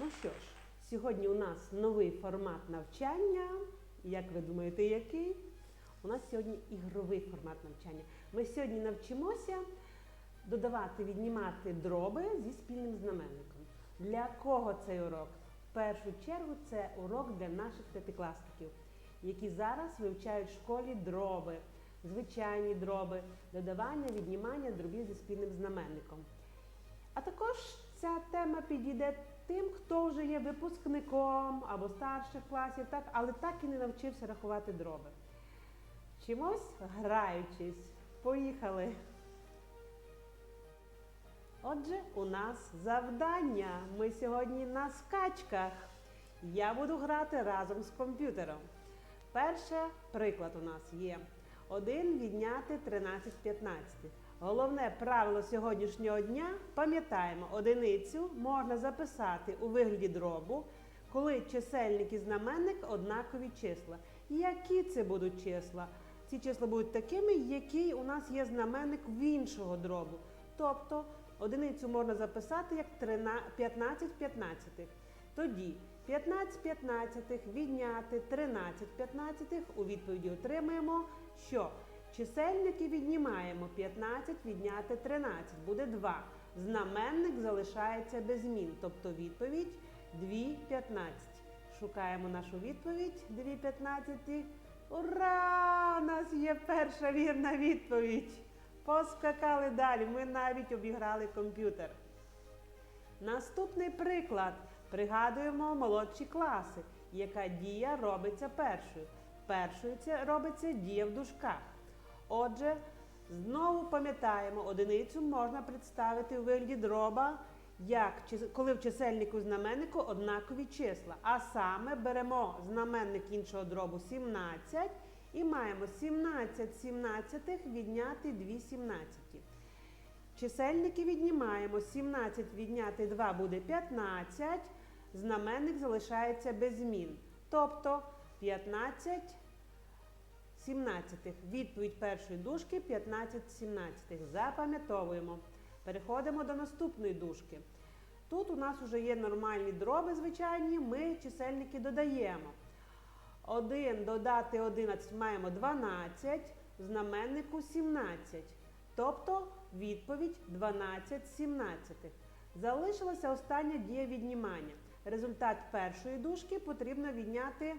Ну що ж, сьогодні у нас новий формат навчання. Як ви думаєте, який? У нас сьогодні ігровий формат навчання. Ми сьогодні навчимося додавати, віднімати дроби зі спільним знаменником. Для кого цей урок? В першу чергу це урок для наших п'ятикласників, які зараз вивчають в школі дроби, звичайні дроби, додавання, віднімання дробів зі спільним знаменником. А також ця тема підійде тим, хто вже є випускником або старших класів, так, але так і не навчився рахувати дроби. Чимось граючись. Поїхали. Отже, у нас завдання. Ми сьогодні на скачках. Я буду грати разом з комп'ютером. Перший приклад у нас є. 1 відняти 13 15. Головне правило сьогоднішнього дня пам'ятаємо, одиницю можна записати у вигляді дробу, коли чисельник і знаменник однакові числа. Які це будуть числа? Ці числа будуть такими, які у нас є знаменник в іншого дробу. Тобто одиницю можна записати як 15 15. Тоді 15 15 відняти 13 15 у відповіді отримаємо, що чисельники віднімаємо 15 відняти 13, буде 2. Знаменник залишається без змін, тобто відповідь 2 15. Шукаємо нашу відповідь 2 15. Ура! У нас є перша вірна відповідь. Поскакали далі. Ми навіть обіграли комп'ютер. Наступний приклад. Пригадуємо молодші класи, яка дія робиться першою. Першою це робиться дія в дужках. Отже, знову пам'ятаємо, одиницю можна представити у вигляді дроба, як коли в чисельнику знаменнику однакові числа. А саме беремо знаменник іншого дробу 17 і маємо 17 17 відняти 2 17. Чисельники віднімаємо. 17 відняти 2 буде 15. Знаменник залишається без змін. Тобто 15 17. Відповідь першої дужки 15 17. Запам'ятовуємо. Переходимо до наступної дужки. Тут у нас вже є нормальні дроби, звичайні, ми чисельники додаємо. 1 додати 11 маємо 12, в знаменнику 17. Тобто відповідь 12 17. Залишилася остання дія віднімання. Результат першої дужки потрібно відняти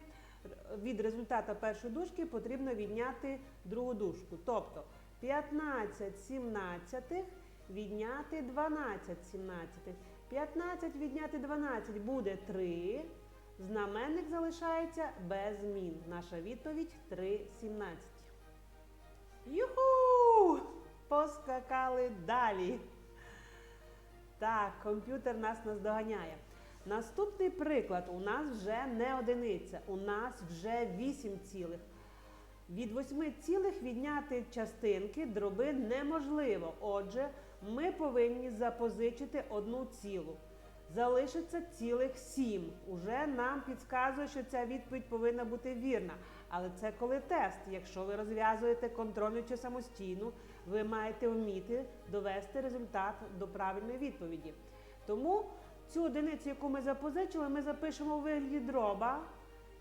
від результата першої дужки потрібно відняти другу дужку. Тобто 15 17 відняти 12 17. 15 відняти 12 буде 3. Знаменник залишається без змін. Наша відповідь 3 17. Юху! Поскакали далі. Так, комп'ютер нас наздоганяє. Наступний приклад у нас вже не одиниця, у нас вже 8 цілих. Від 8 цілих відняти частинки дроби неможливо. Отже, ми повинні запозичити одну цілу. Залишиться цілих 7. Уже нам підказує, що ця відповідь повинна бути вірна. Але це коли тест. Якщо ви розв'язуєте контрольну чи самостійну, ви маєте вміти довести результат до правильної відповіді. Тому цю одиницю, яку ми запозичили, ми запишемо у вигляді дроба,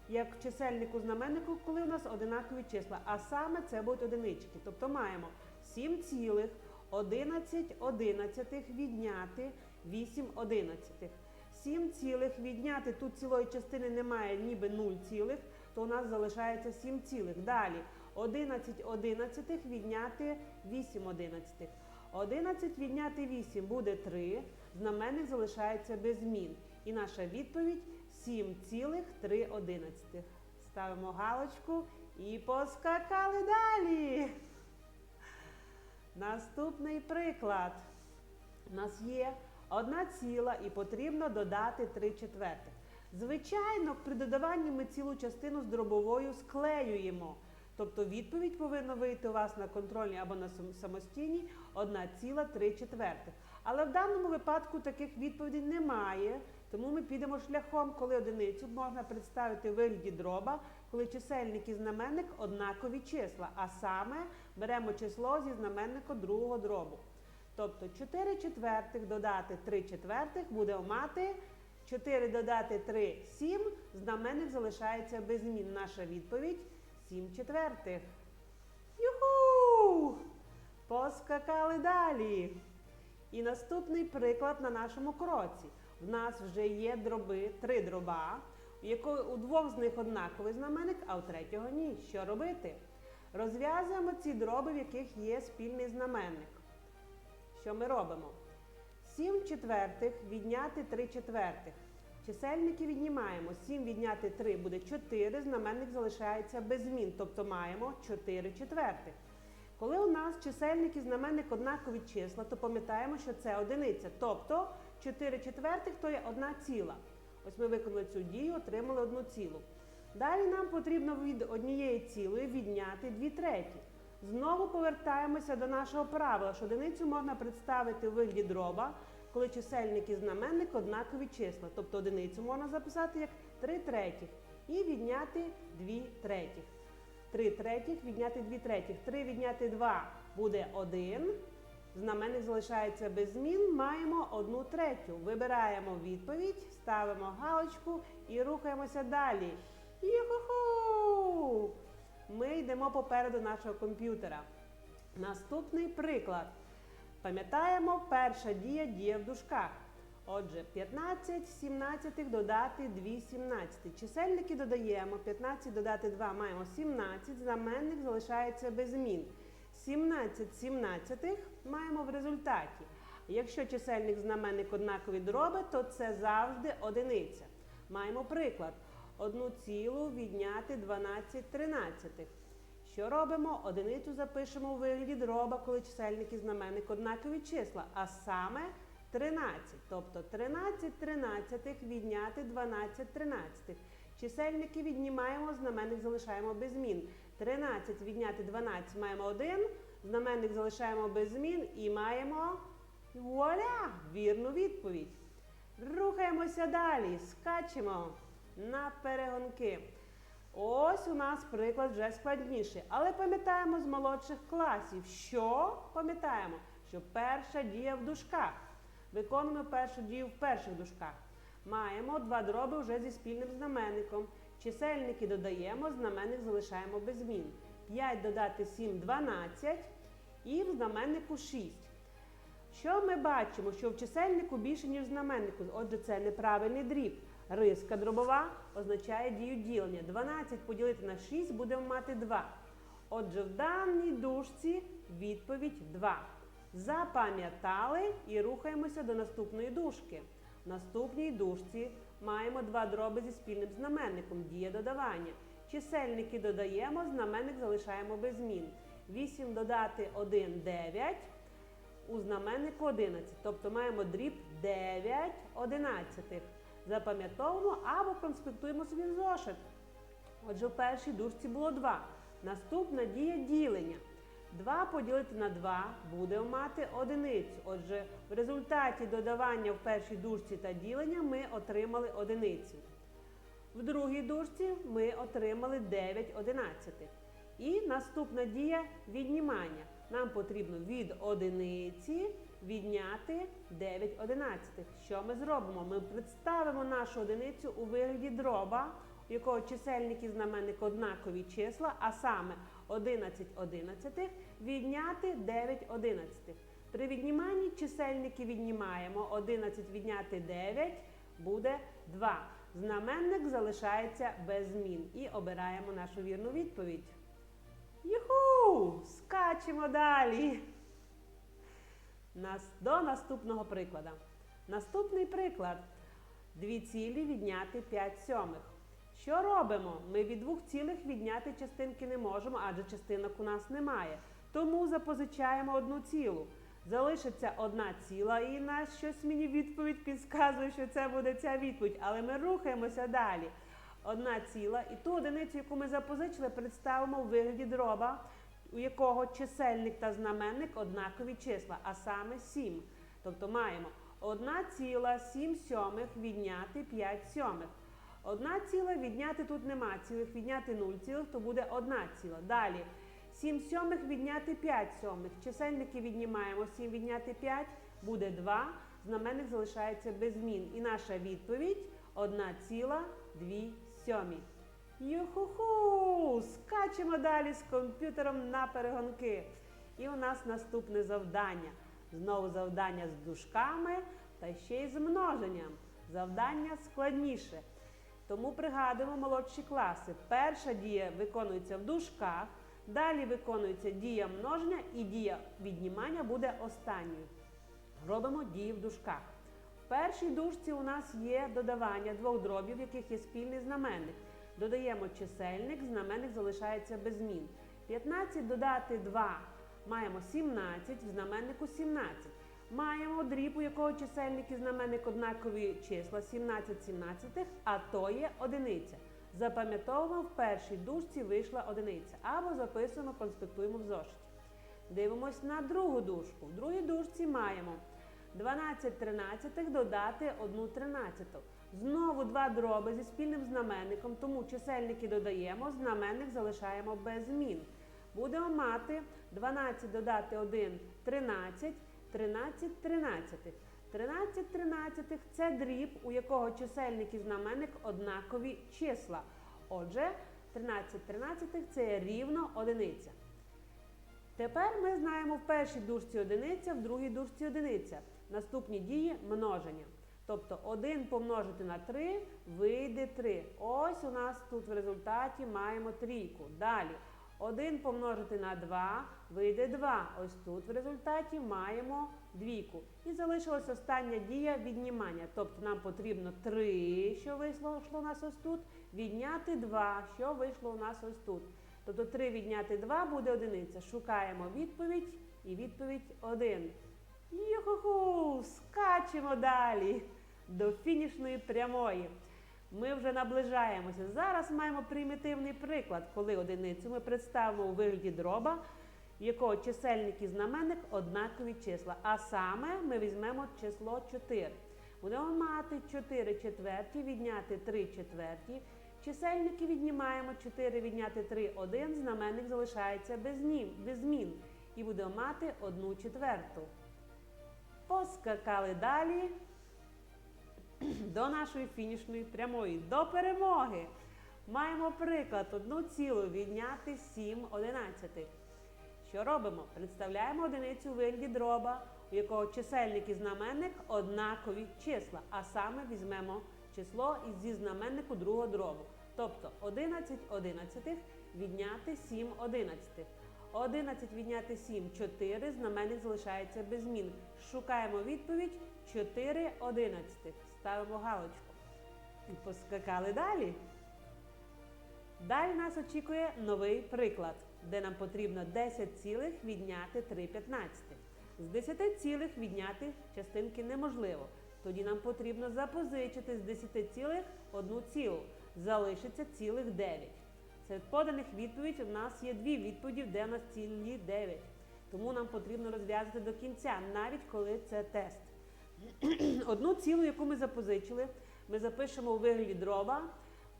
як чисельнику знаменнику, коли у нас одинакові числа. А саме це будуть одинички. Тобто маємо 7 цілих 11 одинадцятих відняти 8 одинадцятих. 7 цілих відняти тут цілої частини немає, ніби 0 цілих, то у нас залишається 7 цілих. Далі 11 одинадцятих відняти 8 одинадцятих. 11 відняти 8 буде 3. Знаменник залишається без змін. І наша відповідь 7,3 одинадцятих. Ставимо галочку і поскакали далі. Наступний приклад. У нас є одна ціла і потрібно додати 3 четвертих. Звичайно, при додаванні ми цілу частину з дробовою склеюємо. Тобто відповідь повинна вийти у вас на контрольній або на самостійній 1,3 четвертих. Але в даному випадку таких відповідей немає. Тому ми підемо шляхом, коли одиницю можна представити у вигляді дроба, коли чисельник і знаменник однакові числа. А саме беремо число зі знаменника другого дробу. Тобто 4 четвертих додати 3 четвертих буде мати 4 додати 3 7. Знаменник залишається без змін. Наша відповідь 7 четвертих. Юху! Поскакали далі. І наступний приклад на нашому кроці. В нас вже є дроби, три дроба, у двох з них однаковий знаменник, а у третього ні. Що робити? Розв'язуємо ці дроби, в яких є спільний знаменник. Що ми робимо? 7 четвертих відняти 3 четвертих. Чисельники віднімаємо. 7 відняти 3 буде 4, знаменник залишається без змін, тобто маємо 4 четвертих. Коли у нас чисельник і знаменник однакові числа, то пам'ятаємо, що це одиниця. Тобто 4 четвертих то є одна ціла. Ось ми виконали цю дію, отримали одну цілу. Далі нам потрібно від однієї цілої відняти 2 треті. Знову повертаємося до нашого правила, що одиницю можна представити у вигляді дроба, коли чисельник і знаменник однакові числа. Тобто одиницю можна записати як 3 третіх і відняти 2 третіх. 3 третіх відняти 2 третіх. 3 відняти 2 буде 1. Знаменник залишається без змін. Маємо 1 третю. Вибираємо відповідь, ставимо галочку і рухаємося далі. Юху! Ми йдемо попереду нашого комп'ютера. Наступний приклад. Пам'ятаємо, перша дія дія в дужках. Отже, 15 17 додати 2 17. Чисельники додаємо. 15 додати 2 маємо 17. Знаменник залишається без змін. 17 17 маємо в результаті. Якщо чисельник знаменник однакові дроби, то це завжди одиниця. Маємо приклад. Одну цілу відняти 12 тринадцятих. Що робимо? Одиницю запишемо у вигляді дроба, коли чисельник і знаменник однакові числа, а саме 13. Тобто 13 тринадцятих відняти 12 тринадцятих. Чисельники віднімаємо, знаменник залишаємо без змін. 13 відняти 12 маємо 1, знаменник залишаємо без змін і маємо вуаля! Вірну відповідь. Рухаємося далі, скачемо на перегонки. Ось у нас приклад вже складніший. Але пам'ятаємо з молодших класів, що пам'ятаємо, що перша дія в дужках. Виконуємо першу дію в перших дужках. Маємо два дроби вже зі спільним знаменником. Чисельники додаємо, знаменник залишаємо без змін. 5 додати 7 12 і в знаменнику 6. Що ми бачимо? Що в чисельнику більше, ніж в знаменнику. Отже, це неправильний дріб. Риска дробова означає дію ділення. 12 поділити на 6 будемо мати 2. Отже, в даній дужці відповідь 2. Запам'ятали і рухаємося до наступної дужки. В наступній дужці маємо два дроби зі спільним знаменником. Дія додавання. Чисельники додаємо, знаменник залишаємо без змін. 8 додати 1 9 у знаменнику 11. Тобто маємо дріб 9 одинадцятих. Запам'ятовуємо або конспектуємо собі зошит. Отже, в першій дужці було 2. Наступна дія ділення. 2 поділити на 2 будемо мати одиницю. Отже, в результаті додавання в першій дужці та ділення ми отримали одиницю. В другій дужці ми отримали 9 одинадцятих. І наступна дія віднімання. Нам потрібно від одиниці відняти 9 одинадцятих. Що ми зробимо? Ми представимо нашу одиницю у вигляді дроба, у якого чисельник і знаменник однакові числа, а саме 11 одинадцятих відняти 9 одинадцятих. При відніманні чисельники віднімаємо 11 відняти 9 буде 2. Знаменник залишається без змін. І обираємо нашу вірну відповідь. Юху! Скачемо далі. До наступного прикладу. Наступний приклад. Дві цілі відняти 5 сьомих. Що робимо? Ми від двох цілих відняти частинки не можемо, адже частинок у нас немає. Тому запозичаємо одну цілу. Залишиться одна ціла, і нас щось мені відповідь підказує, що це буде ця відповідь. Але ми рухаємося далі. Одна ціла. І ту одиницю, яку ми запозичили, представимо у вигляді дроба, у якого чисельник та знаменник однакові числа, а саме 7. Тобто маємо 1 ціла 7 сьомих відняти 5 сьомих. Одна ціла відняти тут нема цілих, відняти 0 цілих, то буде 1 ціла. Далі 7 сьомих відняти 5 сьомих. Чисельники віднімаємо 7 відняти 5, буде 2. знаменник залишається без змін. І наша відповідь 1,2 сьомі. Юху-ху! Скачемо далі з комп'ютером на перегонки. І у нас наступне завдання. Знову завдання з дужками та ще й з множенням. Завдання складніше. Тому пригадуємо молодші класи. Перша дія виконується в дужках, далі виконується дія множення і дія віднімання буде останньою. Робимо дії в дужках. В першій дужці у нас є додавання двох дробів, в яких є спільний знаменник. Додаємо чисельник, знаменник залишається без змін. 15 додати 2 маємо 17, в знаменнику 17. Маємо дріб, у якого чисельник і знаменник однакові числа 17 17, а то є одиниця. Запам'ятовуємо, в першій дужці вийшла одиниця. Або записуємо, конспектуємо в зошиті. Дивимось на другу дужку. В другій дужці маємо 12 тринадцятих додати 1 тринадцяту. Знову два дроби зі спільним знаменником, тому чисельники додаємо, знаменник залишаємо без змін. Будемо мати 12 додати 1 13, 13 тринадцятих. 13 тринадцятих – це дріб, у якого чисельник і знаменник однакові числа. Отже, 13 тринадцятих – це рівно одиниця. Тепер ми знаємо в першій дужці одиниця, в другій дужці одиниця. Наступні дії множення. Тобто 1 помножити на 3 вийде 3. Ось у нас тут в результаті маємо трійку. Далі 1 помножити на 2 вийде 2. Ось тут в результаті маємо двійку. І залишилась остання дія віднімання. Тобто нам потрібно 3, що вийшло у нас ось тут, відняти 2, що вийшло у нас ось тут. Тобто 3 відняти 2 буде одиниця. Шукаємо відповідь і відповідь 1. Юху-ху! Скачемо далі до фінішної прямої. Ми вже наближаємося. Зараз маємо примітивний приклад, коли одиницю ми представимо у вигляді дроба, якого чисельник і знаменник однакові числа. А саме ми візьмемо число 4. Будемо мати 4 четверті, відняти 3 четверті. Чисельники віднімаємо 4 відняти 3 1, знаменник залишається без, нім, без змін. І будемо мати 1 четверту. Поскакали далі до нашої фінішної прямої, до перемоги. Маємо приклад 1 цілу відняти 7 одинадцятих. Що робимо? Представляємо одиницю вигляді дроба, у якого чисельник і знаменник однакові числа. А саме візьмемо число зі знаменнику другого дробу. Тобто 11 одинадцятих відняти 7 одинадцятих. 11 відняти 7 4, знаменник залишається без змін. Шукаємо відповідь 4 одинадцятих. Ставимо галочку. І поскакали далі. Далі нас очікує новий приклад, де нам потрібно 10 цілих відняти 3 п'ятнадцятих. З 10 цілих відняти частинки неможливо. Тоді нам потрібно запозичити з 10 цілих 1 цілу. Залишиться цілих 9. Серед поданих відповідей у нас є дві відповіді, де у нас цілі 9. Тому нам потрібно розв'язати до кінця, навіть коли це тест. Одну цілу, яку ми запозичили, ми запишемо у вигляді дроба,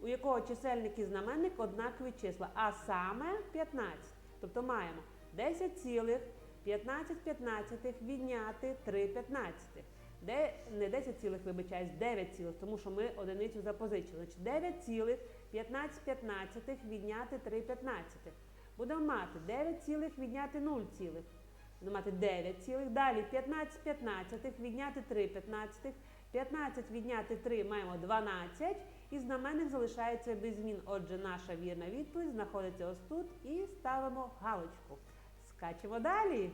у якого чисельник і знаменник однакові числа, а саме 15. Тобто маємо 10 цілих 15 п'ятнадцятих відняти 3 п'ятнадцятих. Де, не 10 цілих, вибачаюсь, 9 цілих, тому що ми одиницю запозичили. Значить 9 цілих 15 п'ятнадцятих відняти 3 п'ятнадцятих. Будемо мати 9 цілих відняти 0 цілих. Будемо мати 9 цілих. Далі 15 п'ятнадцятих відняти 3 п'ятнадцятих. 15 відняти 3 маємо 12. І знаменник залишається без змін. Отже, наша вірна відповідь знаходиться ось тут і ставимо галочку. Скачемо далі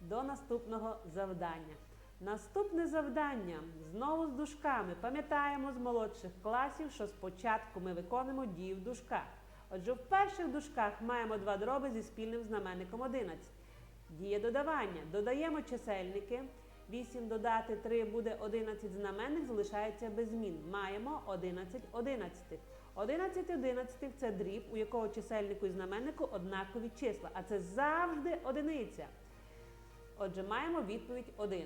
до наступного завдання. Наступне завдання знову з дужками. Пам'ятаємо з молодших класів, що спочатку ми виконуємо дії в дужках. Отже, в перших дужках маємо два дроби зі спільним знаменником 11. Діє додавання. Додаємо чисельники. 8 додати 3 буде 11 знаменник, залишається без змін. Маємо 11 одинадцятих. 11 одинадцятих – це дріб, у якого чисельнику і знаменнику однакові числа. А це завжди одиниця. Отже, маємо відповідь 1.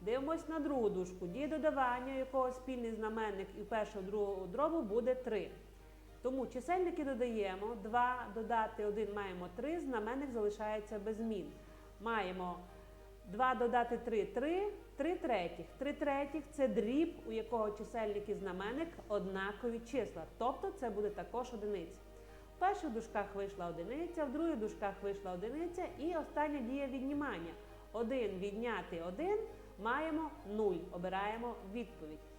Дивимось на другу дужку. Діє додавання, у якого спільний знаменник і першого другого дробу буде 3. Тому чисельники додаємо. 2 додати 1 маємо 3, знаменник залишається без змін. Маємо 2 додати 3 3, 3 третіх. 3 третіх це дріб, у якого чисельник і знаменник однакові числа. Тобто це буде також одиниця. В перших дужках вийшла одиниця, в других дужках вийшла одиниця і остання дія віднімання. 1 відняти 1 маємо 0. Обираємо відповідь.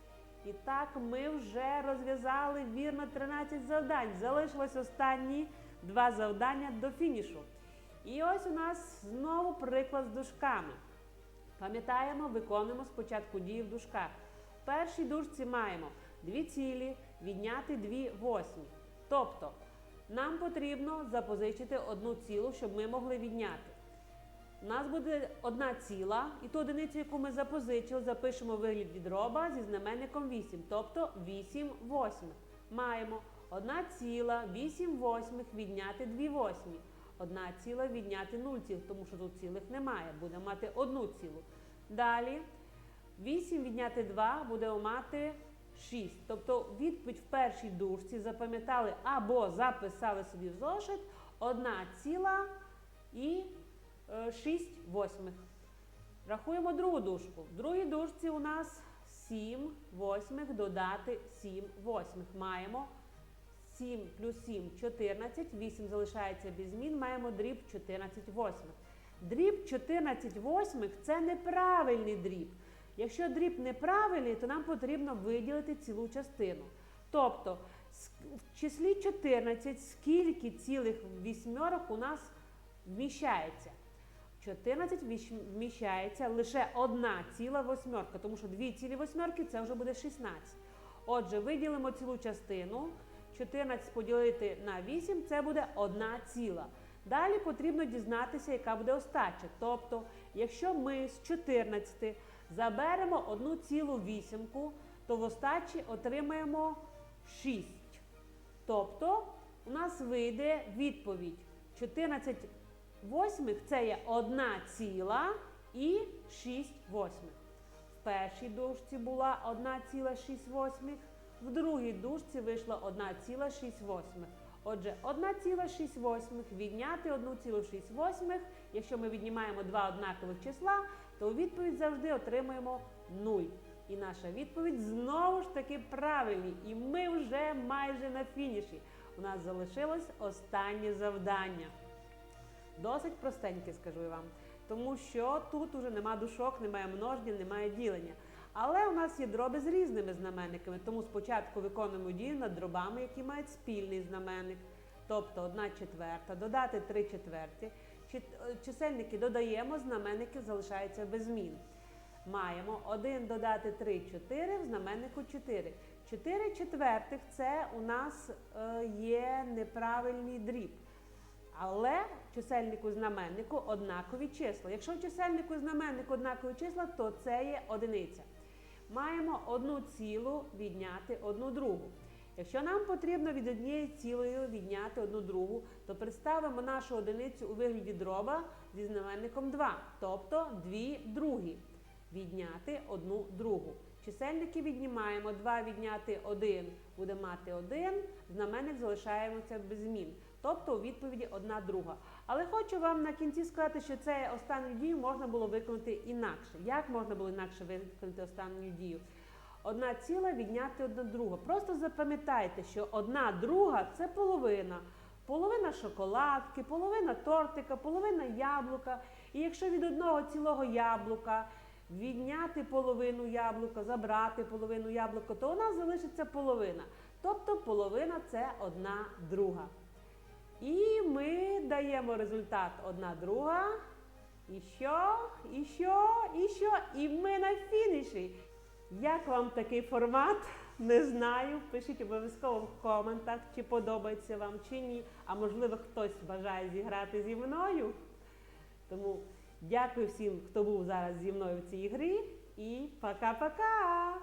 І так ми вже розв'язали вірно 13 завдань. Залишилось останні два завдання до фінішу. І ось у нас знову приклад з дужками. Пам'ятаємо, виконуємо спочатку дії в дужках. В першій дужці маємо дві цілі відняти дві восьмі. Тобто нам потрібно запозичити одну цілу, щоб ми могли відняти. У нас буде одна ціла, і ту одиницю, яку ми запозичили, запишемо в вигляді дроба зі знаменником 8, тобто 8 восьмих. Маємо 1 ціла, 8 восьмих відняти 2 восьмі. 1 ціла відняти 0 цілих, тому що тут цілих немає, будемо мати одну цілу. Далі 8 відняти 2 будемо мати 6. Тобто відповідь в першій дужці запам'ятали або записали собі в зошит 1 ціла і 6 восьмих. Рахуємо другу дужку. В другій дужці у нас 7 восьмих додати 7 восьмих. Маємо 7 плюс 7 14, 8 залишається без змін, маємо дріб 14 восьмих. Дріб 14 восьмих це неправильний дріб. Якщо дріб неправильний, то нам потрібно виділити цілу частину. Тобто в числі 14 скільки цілих вісьмерок у нас вміщається? 14 вміщається лише одна ціла восьмерка, тому що дві цілі восьмерки це вже буде 16. Отже, виділимо цілу частину. 14 поділити на 8 це буде одна ціла. Далі потрібно дізнатися, яка буде остача. Тобто, якщо ми з 14 заберемо одну цілу вісімку, то в остачі отримаємо 6. Тобто у нас вийде відповідь 14 восьмих це є 1 ціла і 6 восьмих. В першій дужці була 1,6 восьмих, в другій дужці вийшло 1,6 восьмих. Отже, 1,6 восьмих відняти 1,6 восьмих. Якщо ми віднімаємо два однакових числа, то відповідь завжди отримуємо 0. І наша відповідь знову ж таки правильні. І ми вже майже на фініші. У нас залишилось останнє завдання. Досить простеньке, скажу я вам. Тому що тут уже нема душок, немає множення, немає ділення. Але у нас є дроби з різними знаменниками, тому спочатку виконуємо дію над дробами, які мають спільний знаменник. Тобто 1 четверта, додати 3 четверті. Е, Чисельники додаємо, знаменники залишаються без змін. Маємо 1 додати 3, 4, в знаменнику 4. 4 четвертих це у нас е, є неправильний дріб. Але чисельнику знаменнику однакові числа. Якщо в чисельнику і знаменнику однакові числа, то це є одиниця. Маємо одну цілу відняти одну другу. Якщо нам потрібно від однієї цілої відняти одну другу, то представимо нашу одиницю у вигляді дроба зі знаменником 2, тобто 2 другі. Відняти одну другу. Чисельники віднімаємо 2 відняти 1, буде мати 1, знаменник залишаємося без змін. Тобто у відповіді одна друга. Але хочу вам на кінці сказати, що це останню дію можна було виконати інакше. Як можна було інакше виконати останню дію? Одна ціла відняти одна друга. Просто запам'ятайте, що одна друга це половина. Половина шоколадки, половина тортика, половина яблука. І якщо від одного цілого яблука відняти половину яблука, забрати половину яблука, то у нас залишиться половина. Тобто половина це одна друга. І ми даємо результат одна друга. І що? І що? І що? І ми на фініші. Як вам такий формат? Не знаю. Пишіть обов'язково в коментах, чи подобається вам чи ні. А можливо, хтось бажає зіграти зі мною. Тому дякую всім, хто був зараз зі мною в цій грі. І пока-пока!